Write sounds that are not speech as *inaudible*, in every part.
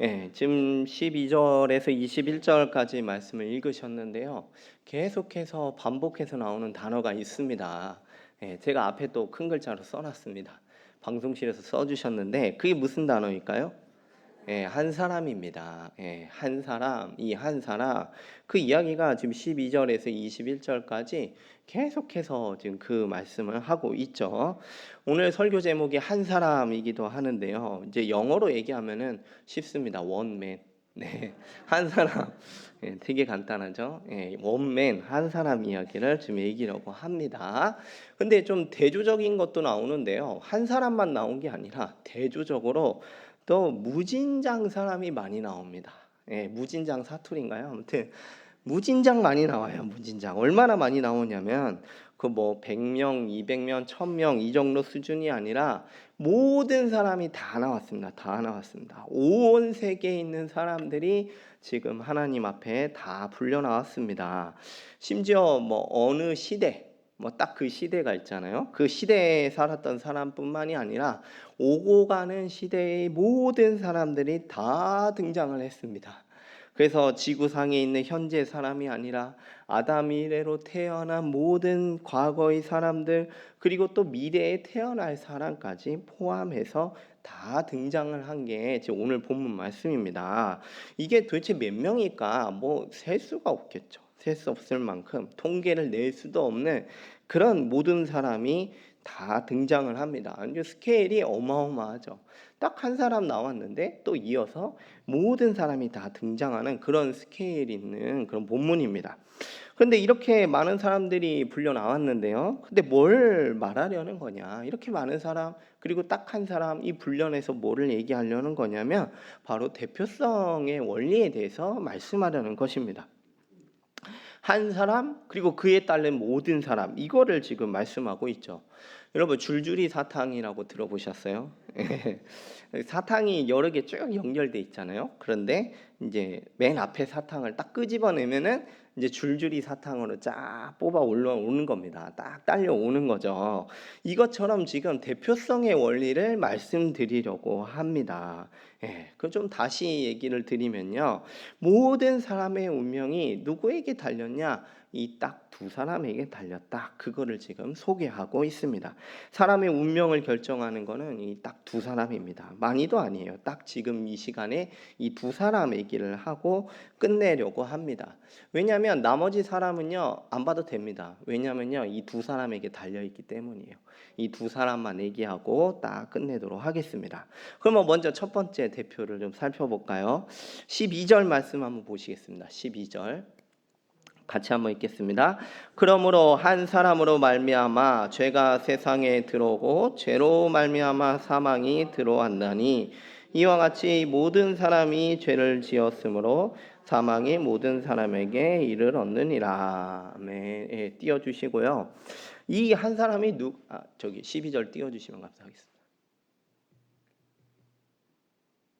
예, 지금 12절에서 21절까지 말씀을 읽으셨는데요. 계속해서 반복해서 나오는 단어가 있습니다. 예, 제가 앞에 또 큰 글자로 써놨습니다. 방송실에서 써주셨는데 그게 무슨 단어일까요? 예, 한 사람입니다. 예, 한 사람, 이 한 사람 그 이야기가 지금 12절에서 21절까지 계속해서 지금 그 말씀을 하고 있죠. 오늘 설교 제목이 한 사람이기도 하는데요. 이제 영어로 얘기하면은 쉽습니다. 원맨. 네, 한 사람. 예, 되게 간단하죠. 예, 원맨 한 사람 이야기를 지금 얘기라고 합니다. 근데 좀 대조적인 것도 나오는데요. 한 사람만 나온 게 아니라 대조적으로 또 무진장 사람이 많이 나옵니다. 예, 무진장 사투리인가요? 아무튼 무진장 많이 나와요. 무진장 얼마나 많이 나오냐면 그 뭐 100명, 200명, 1000명 이 정도 수준이 아니라 모든 사람이 다 나왔습니다. 다 나왔습니다. 온 세계에 있는 사람들이 지금 하나님 앞에 다 불려 나왔습니다. 심지어 뭐 어느 시대 뭐 딱 그 시대가 있잖아요. 그 시대에 살았던 사람뿐만이 아니라 오고 가는 시대의 모든 사람들이 다 등장을 했습니다. 그래서 지구상에 있는 현재 사람이 아니라 아담 이래로 태어난 모든 과거의 사람들 그리고 또 미래에 태어날 사람까지 포함해서 다 등장을 한 게 오늘 본문 말씀입니다. 이게 도대체 몇 명일까? 뭐 셀 수가 없겠죠. 셀 수 없을 만큼 통계를 낼 수도 없는 그런 모든 사람이 다 등장을 합니다. 이제 스케일이 어마어마하죠. 딱 한 사람 나왔는데 또 이어서 모든 사람이 다 등장하는 그런 스케일 있는 그런 본문입니다. 근데 이렇게 많은 사람들이 불려 나왔는데요. 근데 뭘 말하려는 거냐? 이렇게 많은 사람 그리고 딱 한 사람 이 불련에서 뭐를 얘기하려는 거냐면 바로 대표성의 원리에 대해서 말씀하려는 것입니다. 한 사람 그리고 그에 따른 모든 사람 이거를 지금 말씀하고 있죠. 여러분 줄줄이 사탕이라고 들어보셨어요? *laughs* 사탕이 여러 개 쭉 연결돼 있잖아요. 그런데 이제 맨 앞에 사탕을 딱 끄집어내면은 이제 줄줄이 사탕으로 쫙 뽑아 올라오는 겁니다. 딱 딸려오는 거죠. 이것처럼 지금 대표성의 원리를 말씀드리려고 합니다. 예, 그좀 다시 얘기를 드리면요. 모든 사람의 운명이 누구에게 달렸냐? 이 딱 두 사람에게 달렸다. 그거를 지금 소개하고 있습니다. 사람의 운명을 결정하는 거는 이 딱 두 사람입니다. 많이도 아니에요. 딱 지금 이 시간에 이 두 사람 얘기를 하고 끝내려고 합니다. 왜냐하면 나머지 사람은요 안 봐도 됩니다. 왜냐하면요 이 두 사람에게 달려 있기 때문이에요. 이 두 사람만 얘기하고 딱 끝내도록 하겠습니다. 그러면 먼저 첫 번째 대표를 좀 살펴볼까요? 12절 말씀 한번 보시겠습니다. 12절. 같이 한번 읽겠습니다. 그러므로 한 사람으로 말미암아 죄가 세상에 들어오고 죄로 말미암아 사망이 들어왔나니 이와 같이 모든 사람이 죄를 지었으므로 사망이 모든 사람에게 이를 얻느니라. 네, 예, 띄워 주시고요. 이 한 사람이 누 아, 저기 12절 띄워 주시면 감사하겠습니다.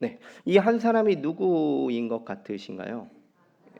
네. 이 한 사람이 누구인 것 같으신가요?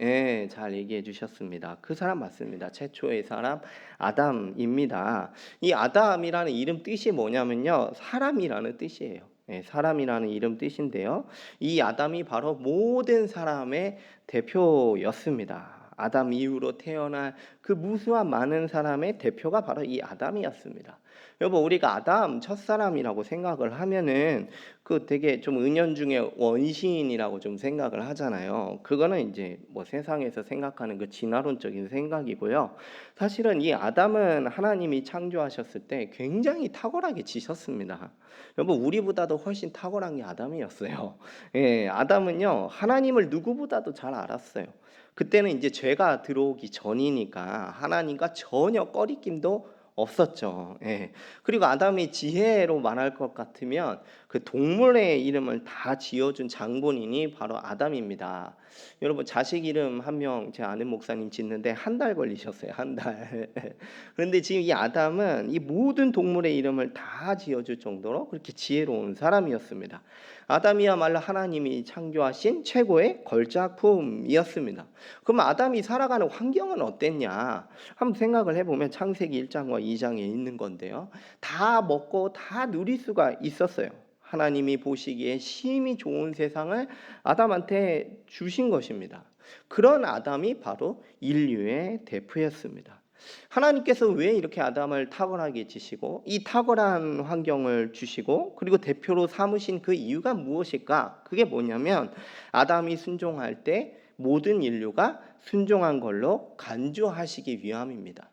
예, 잘 얘기해 주셨습니다. 그 사람 맞습니다. 최초의 사람 아담입니다. 이 아담이라는 이름 뜻이 뭐냐면요. 사람이라는 뜻이에요. 예, 사람이라는 이름 뜻인데요. 이 아담이 바로 모든 사람의 대표였습니다. 아담 이후로 태어난 그 무수한 많은 사람의 대표가 바로 이 아담이었습니다. 여러분 우리가 아담 첫사람이라고 생각을 하면은 그 되게 좀 은연중에 원시인이라고 좀 생각을 하잖아요. 그거는 이제 뭐 세상에서 생각하는 그 진화론적인 생각이고요. 사실은 이 아담은 하나님이 창조하셨을 때 굉장히 탁월하게 지셨습니다. 여러분 우리보다도 훨씬 탁월한 게 아담이었어요. *laughs* 예, 아담은요 하나님을 누구보다도 잘 알았어요. 그때는 이제 죄가 들어오기 전이니까 하나님과 전혀 꺼리낌도 없었죠. 예. 그리고 아담이 지혜로 말할 것 같으면 그 동물의 이름을 다 지어준 장본인이 바로 아담입니다. 여러분 자식 이름 한 명 제 아는 목사님 짓는데 한 달 걸리셨어요. 한 달. *laughs* 그런데 지금 이 아담은 이 모든 동물의 이름을 다 지어줄 정도로 그렇게 지혜로운 사람이었습니다. 아담이야말로 하나님이 창조하신 최고의 걸작품이었습니다. 그럼 아담이 살아가는 환경은 어땠냐? 한번 생각을 해보면 창세기 1장과 2장에 있는 건데요. 다 먹고 다 누릴 수가 있었어요. 하나님이 보시기에 심히 좋은 세상을 아담한테 주신 것입니다. 그런 아담이 바로 인류의 대표였습니다. 하나님께서 왜 이렇게 아담을 탁월하게 지시고 이 탁월한 환경을 주시고 그리고 대표로 삼으신 그 이유가 무엇일까? 그게 뭐냐면 아담이 순종할 때 모든 인류가 순종한 걸로 간주하시기 위함입니다.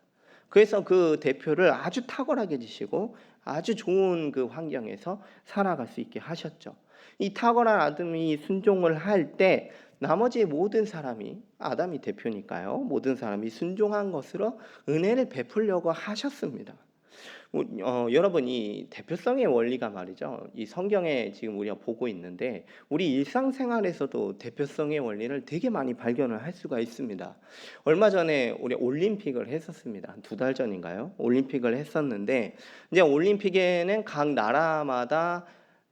그래서 그 대표를 아주 탁월하게 지시고 아주 좋은 그 환경에서 살아갈 수 있게 하셨죠. 이 탁월한 아담이 순종을 할 때 나머지 모든 사람이 아담이 대표니까요. 모든 사람이 순종한 것으로 은혜를 베풀려고 하셨습니다. 어, 여러분 이 대표성의 원리가 말이죠. 이 성경에 지금 우리가 보고 있는데 우리 일상생활에서도 대표성의 원리를 되게 많이 발견을 할 수가 있습니다. 얼마 전에 우리 올림픽을 했었습니다. 두 달 전인가요? 올림픽을 했었는데 이제 올림픽에는 각 나라마다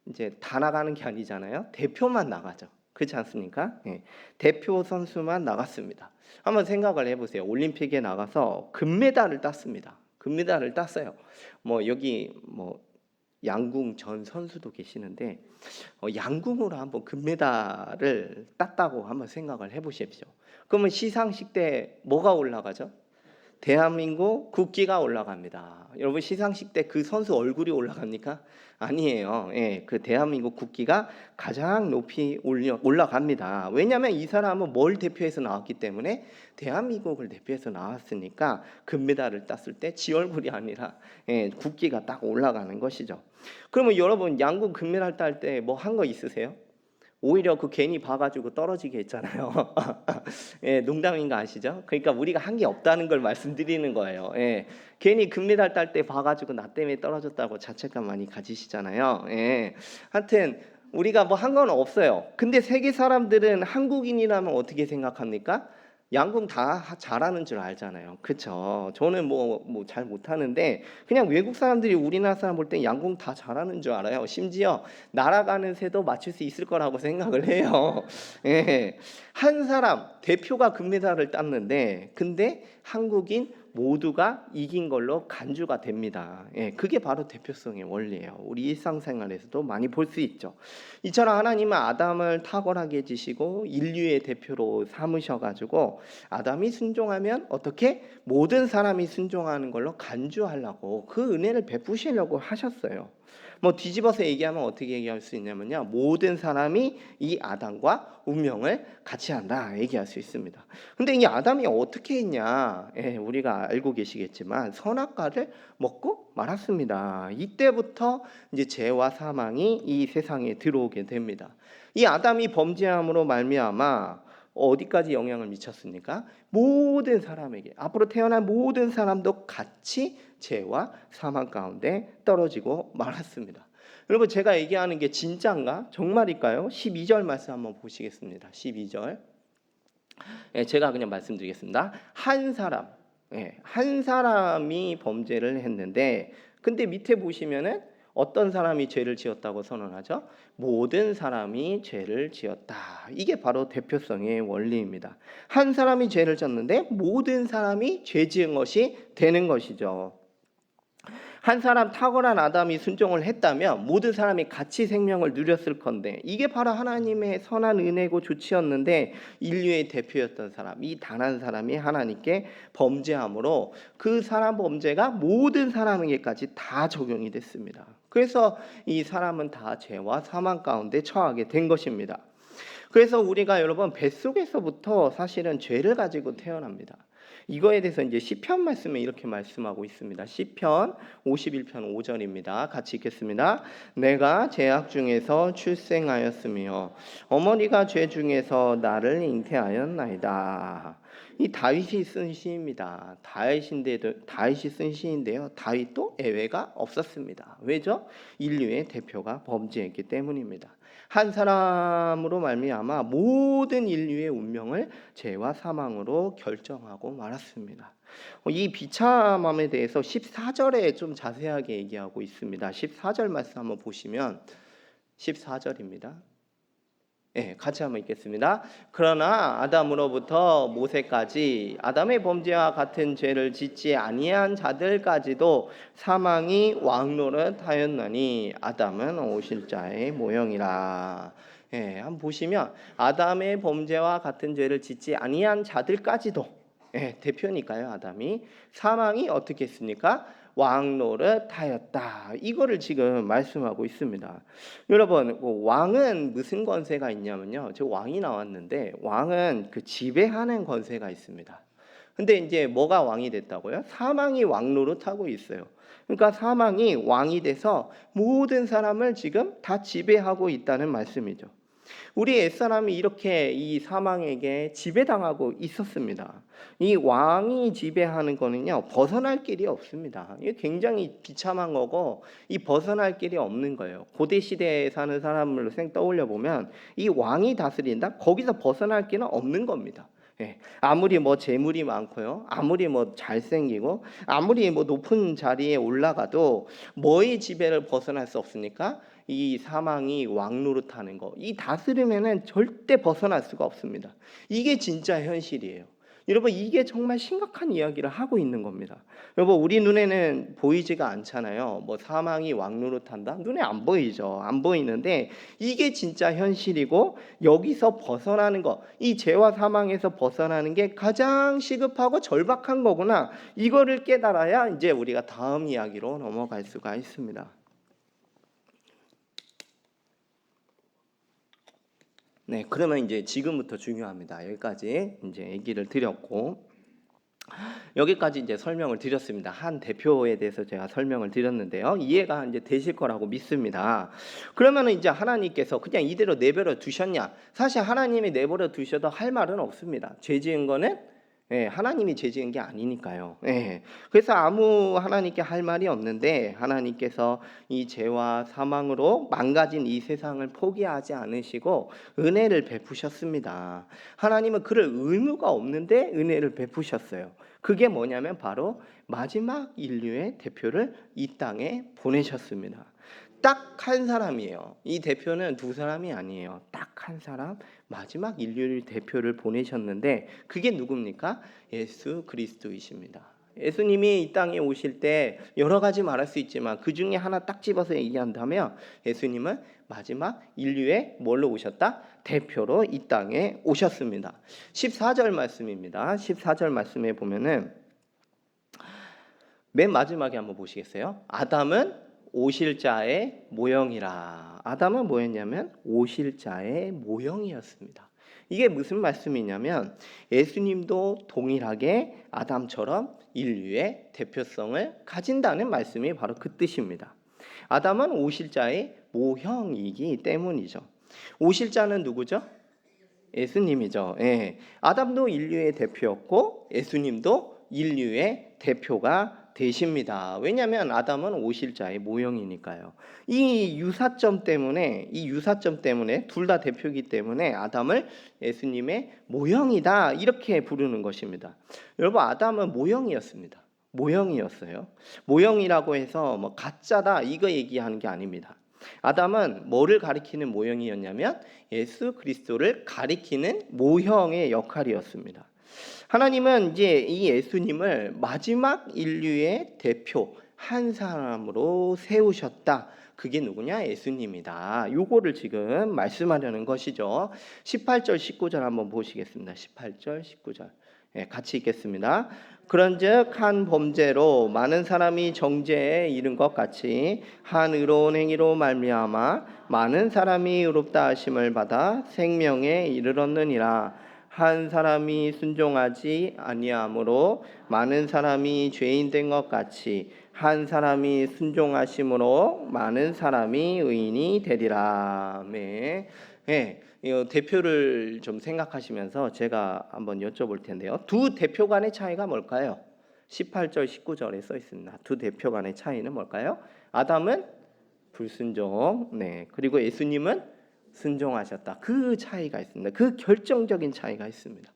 이제 다 나가는 게 아니잖아요. 대표만 나가죠. 그렇지 않습니까? 예. 대표 선수만 나갔습니다. 한번 생각을 해보세요. 올림픽에 나가서 금메달을 땄습니다. 금메달을 땄어요. 뭐 여기 뭐 양궁 전 선수도 계시는데 어, 양궁으로 한번 금메달을 땄다고 한번 생각을 해보십시오. 그러면 시상식 때 뭐가 올라가죠? 대한민국 국기가 올라갑니다. 여러분 시상식 때 그 선수 얼굴이 올라갑니까? 아니에요. 예, 그 대한민국 국기가 가장 높이 올려, 올라갑니다. 왜냐하면 이 사람은 뭘 대표해서 나왔기 때문에 대한민국을 대표해서 나왔으니까 금메달을 땄을 때 지 얼굴이 아니라 예, 국기가 딱 올라가는 것이죠. 그러면 여러분 양궁 금메달 딸 때 뭐 한 거 있으세요? 오히려 그 괜히 봐가지고 떨어지게 했잖아요. *laughs* 예, 농담인 거 아시죠? 그러니까 우리가 한 게 없다는 걸 말씀드리는 거예요. 예, 괜히 금메달 딸 때 봐가지고 나 때문에 떨어졌다고 자책감 많이 가지시잖아요. 예, 하여튼 우리가 뭐 한 건 없어요. 근데 세계 사람들은 한국인이라면 어떻게 생각합니까? 양궁 다 잘하는 줄 알잖아요. 그쵸? 저는 뭐, 뭐 잘 못하는데, 그냥 외국 사람들이 우리나라 사람 볼 땐 양궁 다 잘하는 줄 알아요. 심지어 날아가는 새도 맞출 수 있을 거라고 *laughs* 생각을 해요. 예. 한 사람, 대표가 금메달을 땄는데, 근데 한국인 모두가 이긴 걸로 간주가 됩니다. 예, 그게 바로 대표성의 원리예요. 우리 일상생활에서도 많이 볼 수 있죠. 이처럼 하나님은 아담을 탁월하게 지시고 인류의 대표로 삼으셔 가지고 아담이 순종하면 어떻게 모든 사람이 순종하는 걸로 간주하려고 그 은혜를 베푸시려고 하셨어요. 뭐 뒤집어서 얘기하면 어떻게 얘기할 수 있냐면요. 모든 사람이 이 아담과 운명을 같이 한다 얘기할 수 있습니다. 근데 이 아담이 어떻게 했냐? 예, 우리가 알고 계시겠지만 선악과를 먹고 말았습니다. 이때부터 이제 죄와 사망이 이 세상에 들어오게 됩니다. 이 아담이 범죄함으로 말미암아 어디까지 영향을 미쳤습니까? 모든 사람에게 앞으로 태어난 모든 사람도 같이 죄와 사망 가운데 떨어지고 말았습니다. 여러분 제가 얘기하는 게 진짜인가? 정말일까요? 12절 말씀 한번 보시겠습니다. 12절. 예, 제가 그냥 말씀드리겠습니다. 한 사람, 예, 한 사람이 범죄를 했는데, 근데 밑에 보시면은 어떤 사람이 죄를 지었다고 선언하죠? 모든 사람이 죄를 지었다. 이게 바로 대표성의 원리입니다. 한 사람이 죄를 졌는데 모든 사람이 죄 지은 것이 되는 것이죠. 한 사람 탁월한 아담이 순종을 했다면 모든 사람이 같이 생명을 누렸을 건데 이게 바로 하나님의 선한 은혜고 조치였는데 인류의 대표였던 사람 이 단 한 사람이 하나님께 범죄함으로 그 사람 범죄가 모든 사람에게까지 다 적용이 됐습니다. 그래서 이 사람은 다 죄와 사망 가운데 처하게 된 것입니다. 그래서 우리가 여러분 뱃속에서부터 사실은 죄를 가지고 태어납니다. 이거에 대해서 이제 시편 말씀에 이렇게 말씀하고 있습니다. 시편 51편 5절입니다. 같이 읽겠습니다. 내가 죄악 중에서 출생하였으며 어머니가 죄 중에서 나를 잉태하였나이다. 이 다윗이 쓴 시입니다. 다윗인데도 다윗이 쓴 시인데요. 다윗도 예외가 없었습니다. 왜죠? 인류의 대표가 범죄했기 때문입니다. 한 사람으로 말미암아 모든 인류의 운명을 죄와 사망으로 결정하고 말았습니다. 이 비참함에 대해서 14절에 좀 자세하게 얘기하고 있습니다. 14절 말씀 한번 보시면 14절입니다. 예, 같이 한번 읽겠습니다. 그러나 아담으로부터 모세까지 아담의 범죄와 같은 죄를 짓지 아니한 자들까지도 사망이 왕노릇하였나니 아담은 오실 자의 모형이라. 예, 한번 보시면 아담의 범죄와 같은 죄를 짓지 아니한 자들까지도 예, 대표니까요. 아담이 사망이 어떻게 했습니까? 왕노릇하였다. 이거를 지금 말씀하고 있습니다. 여러분, 그 왕은 무슨 권세가 있냐면요. 저 왕이 나왔는데 왕은 그 지배하는 권세가 있습니다. 근데 이제 뭐가 왕이 됐다고요? 사망이 왕노릇하고 있어요. 그러니까 사망이 왕이 돼서 모든 사람을 지금 다 지배하고 있다는 말씀이죠. 우리 옛사람이 이렇게 이 사망에게 지배당하고 있었습니다. 이 왕이 지배하는 거는요, 벗어날 길이 없습니다. 이게 굉장히 비참한 거고, 이 벗어날 길이 없는 거예요. 고대 시대에 사는 사람을 생 떠올려 보면, 이 왕이 다스린다? 거기서 벗어날 길은 없는 겁니다. 예, 아무리 뭐 재물이 많고요, 아무리 뭐 잘생기고, 아무리 뭐 높은 자리에 올라가도 뭐의 지배를 벗어날 수 없으니까 이 사망이 왕노릇하는 거, 이 다스림에는 절대 벗어날 수가 없습니다. 이게 진짜 현실이에요. 여러분 이게 정말 심각한 이야기를 하고 있는 겁니다. 여러분 우리 눈에는 보이지가 않잖아요. 뭐 사망이 왕노릇한다 눈에 안 보이죠. 안 보이는데 이게 진짜 현실이고 여기서 벗어나는 거, 이 죄와 사망에서 벗어나는 게 가장 시급하고 절박한 거구나. 이거를 깨달아야 이제 우리가 다음 이야기로 넘어갈 수가 있습니다. 네, 그러면 이제 지금부터 중요합니다. 여기까지 이제 얘기를 드렸고 여기까지 이제 설명을 드렸습니다. 한 대표에 대해서 제가 설명을 드렸는데요. 이해가 이제 되실 거라고 믿습니다. 그러면은 이제 하나님께서 그냥 이대로 내버려 두셨냐? 사실 하나님이 내버려 두셔도 할 말은 없습니다. 죄 지은 거는 예, 하나님이 죄 지은 게 아니니까요. 예. 그래서 아무 하나님께 할 말이 없는데 하나님께서 이 죄와 사망으로 망가진 이 세상을 포기하지 않으시고 은혜를 베푸셨습니다. 하나님은 그럴 의무가 없는데 은혜를 베푸셨어요. 그게 뭐냐면 바로 마지막 인류의 대표를 이 땅에 보내셨습니다. 딱 한 사람이에요. 이 대표는 두 사람이 아니에요. 딱 한 사람 마지막 인류의 대표를 보내셨는데 그게 누굽니까? 예수 그리스도이십니다. 예수님이 이 땅에 오실 때 여러 가지 말할 수 있지만 그 중에 하나 딱 집어서 얘기한다면 예수님은 마지막 인류의 뭘로 오셨다? 대표로 이 땅에 오셨습니다. 14절 말씀입니다. 14절 말씀에 보면은 맨 마지막에 한번 보시겠어요? 아담은 오실 자의 모형이라. 아담은 뭐였냐면 오실 자의 모형이었습니다. 이게 무슨 말씀이냐면 예수님도 동일하게 아담처럼 인류의 대표성을 가진다는 말씀이 바로 그 뜻입니다. 아담은 오실 자의 모형이기 때문이죠. 오실 자는 누구죠? 예수님이죠. 예. 아담도 인류의 대표였고 예수님도 인류의 대표가 되십니다. 왜냐하면 아담은 오실 자의 모형이니까요. 이 유사점 때문에 이 유사점 때문에 둘 다 대표이기 때문에 아담을 예수님의 모형이다 이렇게 부르는 것입니다. 여러분 아담은 모형이었습니다. 모형이었어요. 모형이라고 해서 뭐 가짜다 이거 얘기하는 게 아닙니다. 아담은 뭐를 가리키는 모형이었냐면 예수 그리스도를 가리키는 모형의 역할이었습니다. 하나님은 이제 이 예수님을 마지막 인류의 대표 한 사람으로 세우셨다. 그게 누구냐? 예수님이다. 요거를 지금 말씀하려는 것이죠. 18절 19절 한번 보시겠습니다. 18절 19절. 예, 같이 읽겠습니다. 그런즉 한 범죄로 많은 사람이 정죄에 이른 것 같이 한 의로운 행위로 말미암아 많은 사람이 의롭다 하심을 받아 생명에 이르렀느니라. 한 사람이 순종하지 아니함으로 많은 사람이 죄인 된 것 같이 한 사람이 순종하심으로 많은 사람이 의인이 되리라. 네. 네. 대표를 좀 생각하시면서 제가 한번 여쭤볼 텐데요. 두 대표 간의 차이가 뭘까요? 18절 19절에 써 있습니다. 두 대표 간의 차이는 뭘까요? 아담은 불순종. 네. 그리고 예수님은 순종하셨다. 그 차이가 있습니다. 그 결정적인 차이가 있습니다.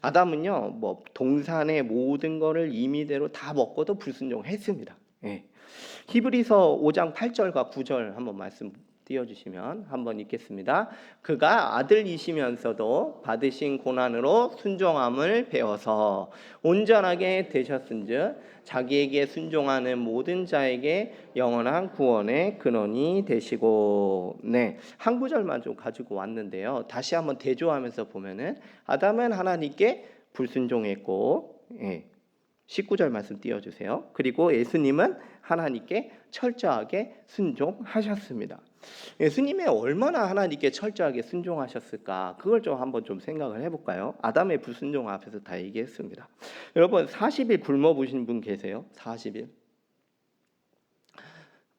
아담은요, 뭐 동산의 모든 것을 임의대로 다 먹고도 불순종했습니다. 예. 히브리서 5장 8절과 9절 한번 말씀 띄워주시면 한번 읽겠습니다. 그가 아들이시면서도 받으신 고난으로 순종함을 배워서 온전하게 되셨은즉 자기에게 순종하는 모든 자에게 영원한 구원의 근원이 되시고 네 한 구절만 좀 가지고 왔는데요. 다시 한번 대조하면서 보면은 아담은 하나님께 불순종했고 예. 19절 말씀 띄워주세요. 그리고 예수님은 하나님께 철저하게 순종하셨습니다. 예수님이 얼마나 하나님께 철저하게 순종하셨을까? 그걸 좀 한번 좀 생각을 해볼까요? 아담의 불순종 앞에서 다 얘기했습니다. 여러분 40일 굶어 보신 분 계세요? 40일?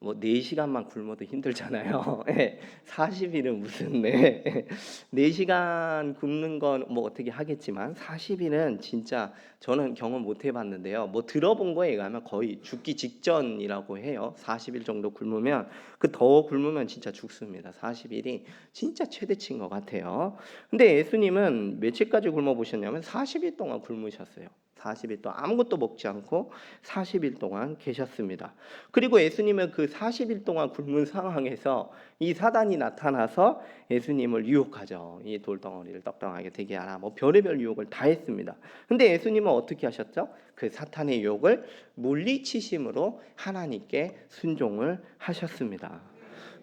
뭐 4시간만 굶어도 힘들잖아요. *laughs* 예, 40일은 무슨 네. 4시간 굶는 건 뭐 어떻게 하겠지만 40일은 진짜 저는 경험 못 해봤는데요. 뭐 들어본 거에 의하면 거의 죽기 직전이라고 해요. 40일 정도 굶으면 그 더 굶으면 진짜 죽습니다. 40일이 진짜 최대치인 것 같아요. 근데 예수님은 며칠까지 굶어 보셨냐면 40일 동안 굶으셨어요. 40일 동안 아무것도 먹지 않고 40일 동안 계셨습니다. 그리고 예수님은 그 40일 동안 굶은 상황에서 이 사단이 나타나서 예수님을 유혹하죠. 이 돌덩어리를 떡덩하게 되게 하라. 뭐 별의별 유혹을 다 했습니다. 근데 예수님은 어떻게 하셨죠? 그 사탄의 유혹을 물리치심으로 하나님께 순종을 하셨습니다.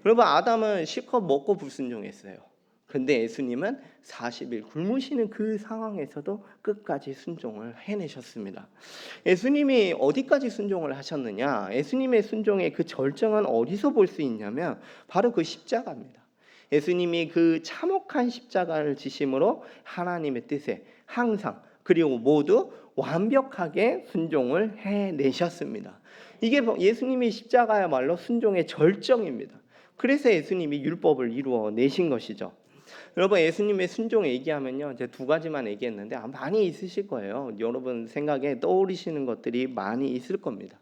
여러분 아담은 실컷 먹고 불순종했어요. 근데 예수님은 40일 굶으시는 그 상황에서도 끝까지 순종을 해내셨습니다. 예수님이 어디까지 순종을 하셨느냐? 예수님의 순종의 그 절정은 어디서 볼 수 있냐면 바로 그 십자가입니다. 예수님이 그 참혹한 십자가를 지심으로 하나님의 뜻에 항상 그리고 모두 완벽하게 순종을 해내셨습니다. 이게 예수님의 십자가야말로 순종의 절정입니다. 그래서 예수님이 율법을 이루어 내신 것이죠. 여러분 예수님의 순종 얘기하면요, 이제 두 가지만 얘기했는데 아, 많이 있으실 거예요. 여러분 생각에 떠오르시는 것들이 많이 있을 겁니다.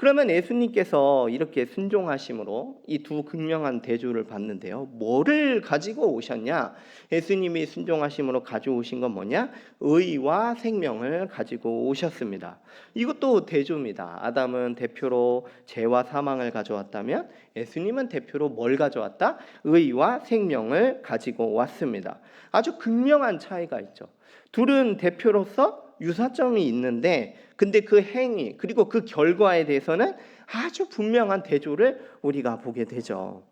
그러면 예수님께서 이렇게 순종하심으로 이 두 극명한 대조를 받는데요. 뭐를 가지고 오셨냐? 예수님이 순종하심으로 가져오신 건 뭐냐? 의와 생명을 가지고 오셨습니다. 이것도 대조입니다. 아담은 대표로 죄와 사망을 가져왔다면 예수님은 대표로 뭘 가져왔다? 의와 생명을 가지고 왔습니다. 아주 극명한 차이가 있죠. 둘은 대표로서 유사점이 있는데 근데 그 행위 그리고 그 결과에 대해서는 아주 분명한 대조를 우리가 보게 되죠.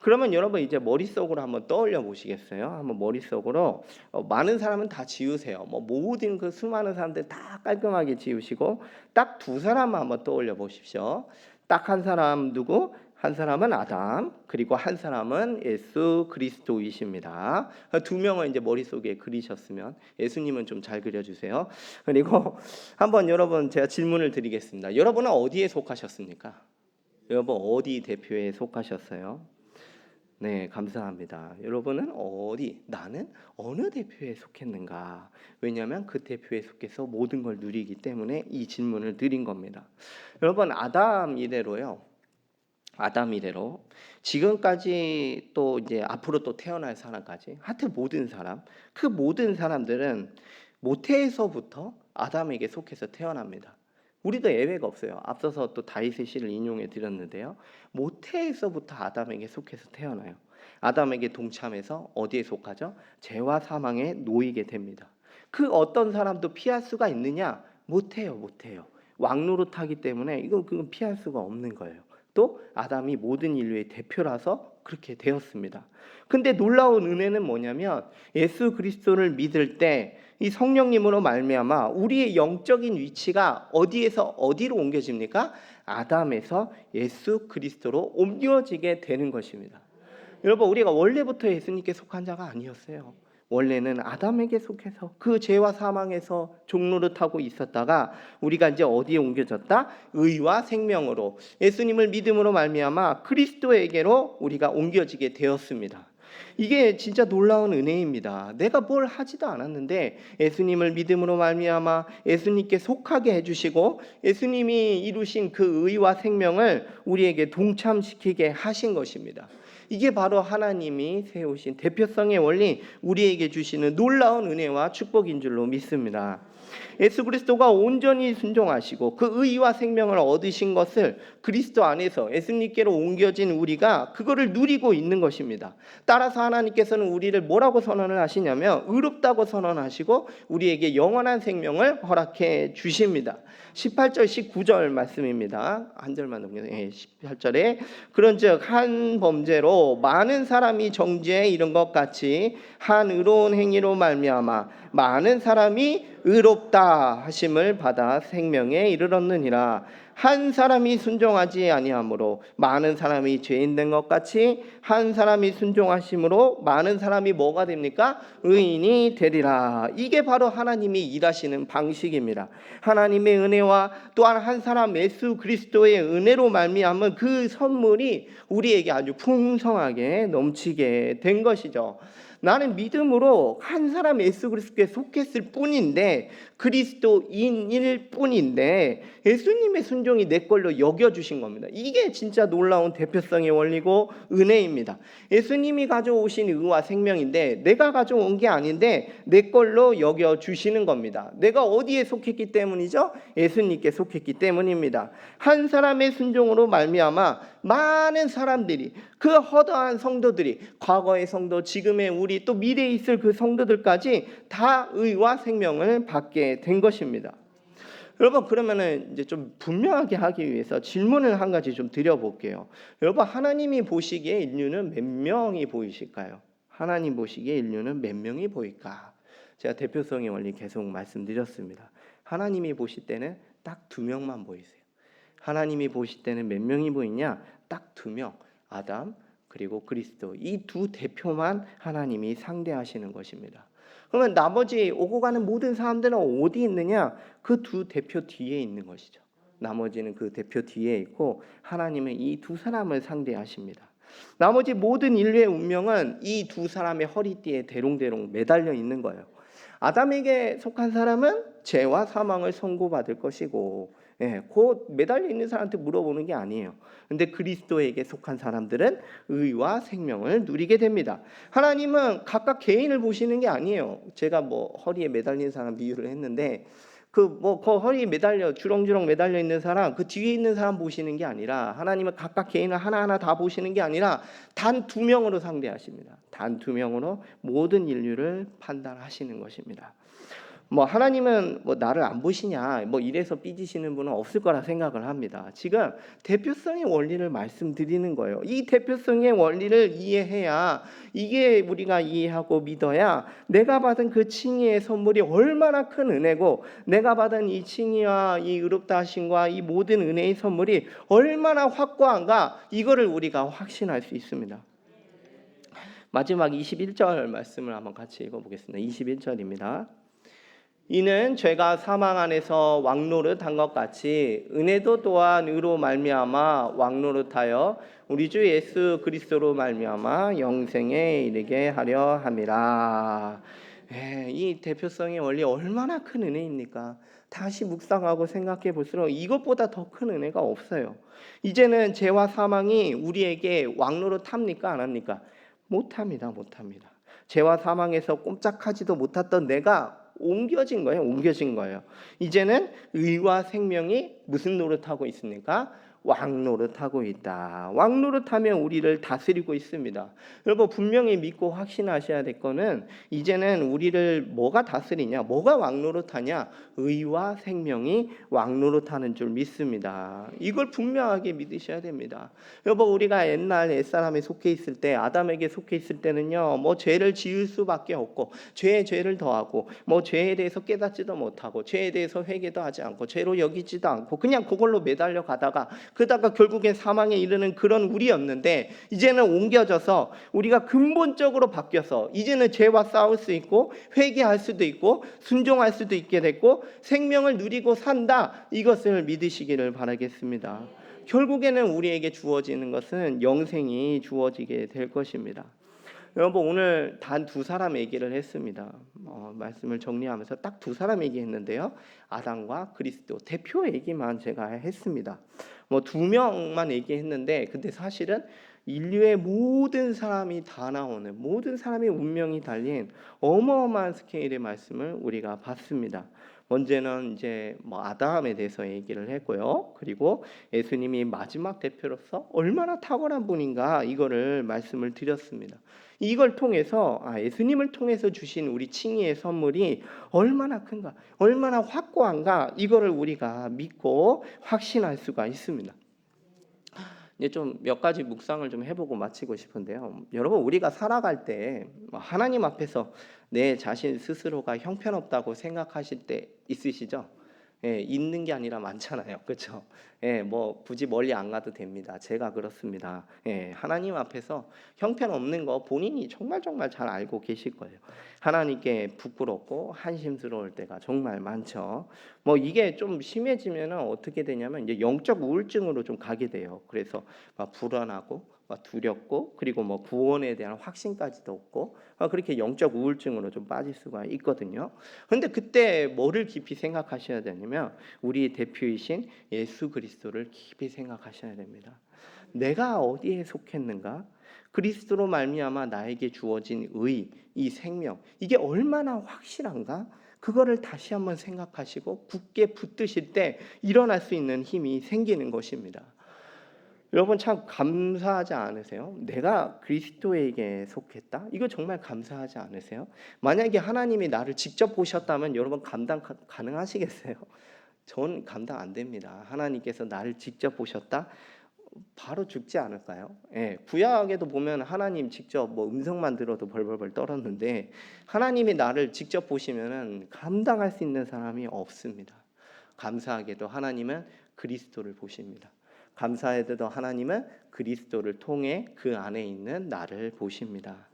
그러면 여러분 이제 머릿속으로 한번 떠올려 보시겠어요? 한번 머릿속으로 어, 많은 사람은 다 지우세요. 뭐 모든 그 수많은 사람들 다 깔끔하게 지우시고 딱 두 사람만 한번 떠올려 보십시오. 딱 한 사람 누구? 한 사람은 아담, 그리고 한 사람은 예수 그리스도이십니다. 두 명을 이제 머릿속에 그리셨으면 예수님은 좀 잘 그려주세요. 그리고 한번 여러분 제가 질문을 드리겠습니다. 여러분은 어디에 속하셨습니까? 여러분 어디 대표에 속하셨어요? 네, 감사합니다. 여러분은 어디, 나는 어느 대표에 속했는가? 왜냐하면 그 대표에 속해서 모든 걸 누리기 때문에 이 질문을 드린 겁니다. 여러분 아담 이대로요. 아담 이래로 지금까지 또 이제 앞으로 또 태어날 사람까지 하여튼 모든 사람 그 모든 사람들은 모태에서부터 아담에게 속해서 태어납니다. 우리도 예외가 없어요. 앞서서 또 다윗의 시를 인용해 드렸는데요. 모태에서부터 아담에게 속해서 태어나요. 아담에게 동참해서 어디에 속하죠? 죄와 사망에 놓이게 됩니다. 그 어떤 사람도 피할 수가 있느냐? 못해요, 못해요. 왕노릇하기 때문에 이건 그건 피할 수가 없는 거예요. 또 아담이 모든 인류의 대표라서 그렇게 되었습니다. 근데 놀라운 은혜는 뭐냐면 예수 그리스도를 믿을 때 이 성령님으로 말미암아 우리의 영적인 위치가 어디에서 어디로 옮겨집니까? 아담에서 예수 그리스도로 옮겨지게 되는 것입니다. 여러분 우리가 원래부터 예수님께 속한 자가 아니었어요. 원래는 아담에게 속해서 그 죄와 사망에서 종노릇하고 있었다가 우리가 이제 어디에 옮겨졌다? 의와 생명으로 예수님을 믿음으로 말미암아 그리스도에게로 우리가 옮겨지게 되었습니다. 이게 진짜 놀라운 은혜입니다. 내가 뭘 하지도 않았는데 예수님을 믿음으로 말미암아 예수님께 속하게 해주시고 예수님이 이루신 그 의와 생명을 우리에게 동참시키게 하신 것입니다. 이게 바로 하나님이 세우신 대표성의 원리, 우리에게 주시는 놀라운 은혜와 축복인 줄로 믿습니다. 예수 그리스도가 온전히 순종하시고 그 의와 생명을 얻으신 것을 그리스도 안에서 예수님께로 옮겨진 우리가 그거를 누리고 있는 것입니다. 따라서 하나님께서는 우리를 뭐라고 선언을 하시냐면 의롭다고 선언하시고 우리에게 영원한 생명을 허락해 주십니다. 18절 19절 말씀입니다. 한 절만 넘겨서 예, 18절에 그런즉 한 범죄로 많은 사람이 정죄에 이른 것 같이 한 의로운 행위로 말미암아 많은 사람이 의롭다 하심을 받아 생명에 이르렀느니라 한 사람이 순종하지 아니하므로 많은 사람이 죄인 된 것 같이 한 사람이 순종하심으로 많은 사람이 뭐가 됩니까? 의인이 되리라. 이게 바로 하나님이 일하시는 방식입니다. 하나님의 은혜와 또한 한 사람 예수 그리스도의 은혜로 말미암은 그 선물이 우리에게 아주 풍성하게 넘치게 된 것이죠. 나는 믿음으로 한 사람 예수 그리스도에 속했을 뿐인데 그리스도인일 뿐인데 예수님의 순종이 내 걸로 여겨 주신 겁니다. 이게 진짜 놀라운 대표성의 원리고 은혜입니다. 예수님이 가져오신 의와 생명인데 내가 가져온 게 아닌데 내 걸로 여겨 주시는 겁니다. 내가 어디에 속했기 때문이죠? 예수님께 속했기 때문입니다. 한 사람의 순종으로 말미암아 많은 사람들이 그 허다한 성도들이 과거의 성도, 지금의 우리 또 미래에 있을 그 성도들까지 다 의와 생명을 받게 된 것입니다. 여러분 그러면은 이제 좀 분명하게 하기 위해서 질문을 한 가지 좀 드려볼게요. 여러분 하나님이 보시기에 인류는 몇 명이 보이실까요? 하나님 보시기에 인류는 몇 명이 보일까? 제가 대표성의 원리 계속 말씀드렸습니다. 하나님이 보실 때는 딱 두 명만 보이세요. 하나님이 보실 때는 몇 명이 보이냐? 딱 두 명. 아담 그리고 그리스도 이 두 대표만 하나님이 상대하시는 것입니다. 그러면 나머지 오고 가는 모든 사람들은 어디 있느냐? 그 두 대표 뒤에 있는 것이죠. 나머지는 그 대표 뒤에 있고 하나님은 이 두 사람을 상대하십니다. 나머지 모든 인류의 운명은 이 두 사람의 허리띠에 대롱대롱 매달려 있는 거예요. 아담에게 속한 사람은 죄와 사망을 선고받을 것이고 예, 곧 매달려 있는 사람한테 물어보는 게 아니에요. 근데 그리스도에게 속한 사람들은 의와 생명을 누리게 됩니다. 하나님은 각각 개인을 보시는 게 아니에요. 제가 뭐 허리에 매달린 사람 비유를 했는데 그뭐그 허리에 매달려 주렁주렁 매달려 있는 사람 그 뒤에 있는 사람 보시는 게 아니라 하나님은 각각 개인을 하나하나 다 보시는 게 아니라 단 두 명으로 상대하십니다. 단 두 명으로 모든 인류를 판단하시는 것입니다. 뭐 하나님은 뭐 나를 안 보시냐 뭐 이래서 삐지시는 분은 없을 거라 생각을 합니다. 지금 대표성의 원리를 말씀드리는 거예요. 이 대표성의 원리를 이해해야 이게 우리가 이해하고 믿어야 내가 받은 그 칭의의 선물이 얼마나 큰 은혜고 내가 받은 이 칭의와 이 의롭다 하심과 이 모든 은혜의 선물이 얼마나 확고한가 이거를 우리가 확신할 수 있습니다. 마지막 21절 말씀을 한번 같이 읽어 보겠습니다. 21절입니다. 이는 죄가 사망 안에서 왕노릇한 것 같이 은혜도 또한 의로 말미암아 왕노릇하여 우리 주 예수 그리스도로 말미암아 영생에 이르게 하려 함이라. 예, 이 대표성의 원리 얼마나 큰 은혜입니까? 다시 묵상하고 생각해 볼수록 이것보다 더 큰 은혜가 없어요. 이제는 죄와 사망이 우리에게 왕노릇 합니까 안 합니까? 못 합니다, 못 합니다. 죄와 사망에서 꼼짝하지도 못했던 내가 옮겨진 거예요. 옮겨진 거예요. 이제는 의와 생명이 무슨 노릇하고 있습니까? 왕 노릇하고 있다. 왕 노릇하면 우리를 다스리고 있습니다. 여러분 분명히 믿고 확신하셔야 될 거는 이제는 우리를 뭐가 다스리냐, 뭐가 왕 노릇하냐, 의와 생명이 왕 노릇하는 줄 믿습니다. 이걸 분명하게 믿으셔야 됩니다. 여러분 우리가 옛날 옛사람에 속해 있을 때 아담에게 속해 있을 때는요, 뭐 죄를 지을 수밖에 없고 죄에 죄를 더하고 뭐 죄에 대해서 깨닫지도 못하고 죄에 대해서 회개도 하지 않고 죄로 여기지도 않고 그냥 그걸로 매달려 가다가 그러다가 결국엔 사망에 이르는 그런 우리였는데 이제는 옮겨져서 우리가 근본적으로 바뀌어서 이제는 죄와 싸울 수 있고 회개할 수도 있고 순종할 수도 있게 됐고 생명을 누리고 산다 이것을 믿으시기를 바라겠습니다. 결국에는 우리에게 주어지는 것은 영생이 주어지게 될 것입니다. 여러분 오늘 단 두 사람 얘기를 했습니다. 어, 말씀을 정리하면서 딱 두 사람 얘기했는데요. 아담과 그리스도 대표 얘기만 제가 했습니다. 뭐 두 명만 얘기했는데 근데 사실은 인류의 모든 사람이 다 나오는 모든 사람의 운명이 달린 어마어마한 스케일의 말씀을 우리가 봤습니다. 먼저는 이제 뭐 아담에 대해서 얘기를 했고요. 그리고 예수님이 마지막 대표로서 얼마나 탁월한 분인가 이거를 말씀을 드렸습니다. 이걸 통해서 아, 예수님을 통해서 주신 우리 칭의의 선물이 얼마나 큰가, 얼마나 확고한가 이거를 우리가 믿고 확신할 수가 있습니다. 이제 좀 몇 가지 묵상을 좀 해보고 마치고 싶은데요. 여러분 우리가 살아갈 때 하나님 앞에서 내 자신 스스로가 형편없다고 생각하실 때 있으시죠? 예, 있는 게 아니라 많잖아요. *laughs* 그렇죠? 예, 뭐 굳이 멀리 안 가도 됩니다. 제가 그렇습니다. 예, 하나님 앞에서 형편없는 거 본인이 정말 정말 잘 알고 계실 거예요. 하나님께 부끄럽고 한심스러울 때가 정말 많죠. 뭐 이게 좀 심해지면은 어떻게 되냐면 이제 영적 우울증으로 좀 가게 돼요. 그래서 막 불안하고 막 두렵고 그리고 뭐 구원에 대한 확신까지도 없고 어, 그렇게 영적 우울증으로 좀 빠질 수가 있거든요. 근데 그때 뭐를 깊이 생각하셔야 되냐면 우리 대표이신 예수 그리스도를 깊이 생각하셔야 됩니다. 내가 어디에 속했는가? 그리스도로 말미암아 나에게 주어진 의, 이 생명 이게 얼마나 확실한가? 그거를 다시 한번 생각하시고 굳게 붙드실 때 일어날 수 있는 힘이 생기는 것입니다. 여러분 참 감사하지 않으세요? 내가 그리스도에게 속했다? 이거 정말 감사하지 않으세요? 만약에 하나님이 나를 직접 보셨다면 여러분 감당 가- 가능하시겠어요? 전 감당 안 됩니다. 하나님께서 나를 직접 보셨다? 바로 죽지 않을까요? 예, 구약에도 보면 하나님 직접 뭐 음성만 들어도 벌벌벌 떨었는데 하나님이 나를 직접 보시면은 감당할 수 있는 사람이 없습니다. 감사하게도 하나님은 그리스도를 보십니다. 감사해도 하나님은 그리스도를 통해 그 안에 있는 나를 보십니다.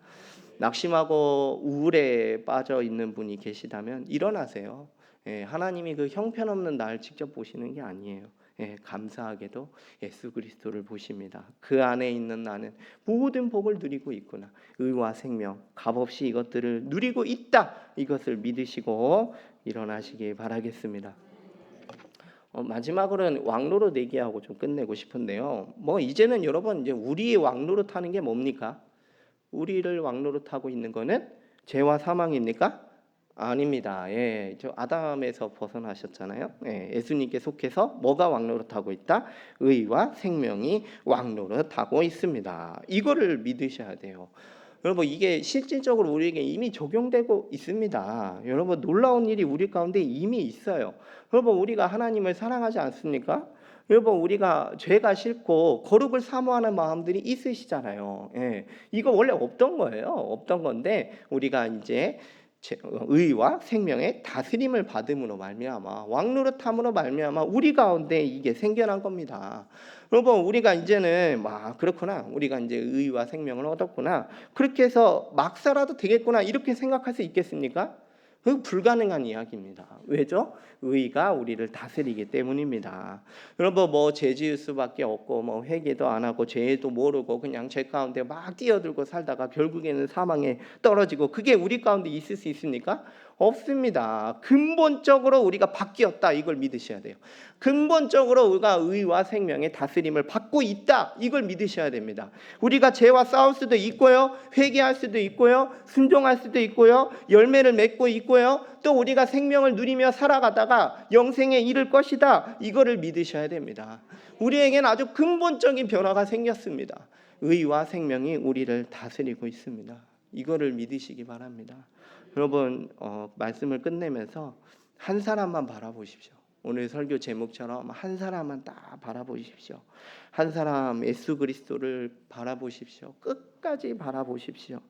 낙심하고 우울에 빠져 있는 분이 계시다면 일어나세요. 예, 하나님이 그 형편없는 날 직접 보시는 게 아니에요. 예, 감사하게도 예수 그리스도를 보십니다. 그 안에 있는 나는 모든 복을 누리고 있구나. 의와 생명, 값없이 이것들을 누리고 있다. 이것을 믿으시고 일어나시기 바라겠습니다. 어, 마지막으로는 왕노릇 얘기하고 좀 끝내고 싶은데요. 뭐 이제는 여러분 이제 우리의 왕노릇 하는 게 뭡니까? 우리를 왕노릇 하고 있는 거는 죄와 사망입니까? 아닙니다. 예, 저 아담에서 벗어나셨잖아요. 예, 예수님께 속해서 뭐가 왕노릇하고 있다? 의와 생명이 왕노릇하고 있습니다. 이거를 믿으셔야 돼요. 여러분 이게 실질적으로 우리에게 이미 적용되고 있습니다. 여러분 놀라운 일이 우리 가운데 이미 있어요. 여러분 우리가 하나님을 사랑하지 않습니까? 여러분 우리가 죄가 싫고 거룩을 사모하는 마음들이 있으시잖아요. 예, 이거 원래 없던 거예요. 없던 건데 우리가 이제 의와 생명의 다스림을 받음으로 말미암아 왕노릇함으로 말미암아 우리 가운데 이게 생겨난 겁니다. 여러분 우리가 이제는 막 그렇구나 우리가 이제 의와 생명을 얻었구나 그렇게 해서 막 살아도 되겠구나 이렇게 생각할 수 있겠습니까? 그 불가능한 이야기입니다. 왜죠? 의가 우리를 다스리기 때문입니다. 여러분 뭐 죄지을 수밖에 없고 뭐 회개도 안 하고 죄도 모르고 그냥 죄 가운데 막 뛰어들고 살다가 결국에는 사망에 떨어지고 그게 우리 가운데 있을 수 있습니까? 없습니다. 근본적으로 우리가 바뀌었다 이걸 믿으셔야 돼요. 근본적으로 우리가 의와 생명의 다스림을 받고 있다 이걸 믿으셔야 됩니다. 우리가 죄와 싸울 수도 있고요, 회개할 수도 있고요, 순종할 수도 있고요, 열매를 맺고 있고요, 또 우리가 생명을 누리며 살아가다가 영생에 이를 것이다 이거를 믿으셔야 됩니다. 우리에겐 아주 근본적인 변화가 생겼습니다. 의와 생명이 우리를 다스리고 있습니다. 이거를 믿으시기 바랍니다. 여러분 어, 말씀을 끝내면서 한 사람만 바라보십시오. 오늘 설교 제목처럼 한 사람만 딱 바라보십시오. 한 사람 예수 그리스도를 바라보십시오. 끝까지 바라보십시오.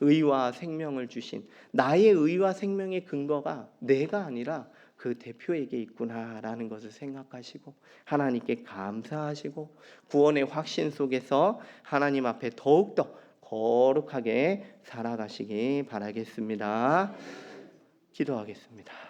의와 생명을 주신 나의 의와 생명의 근거가 내가 아니라 그 대표에게 있구나라는 것을 생각하시고 하나님께 감사하시고 구원의 확신 속에서 하나님 앞에 더욱더 거룩하게 살아가시기 바라겠습니다. 기도하겠습니다.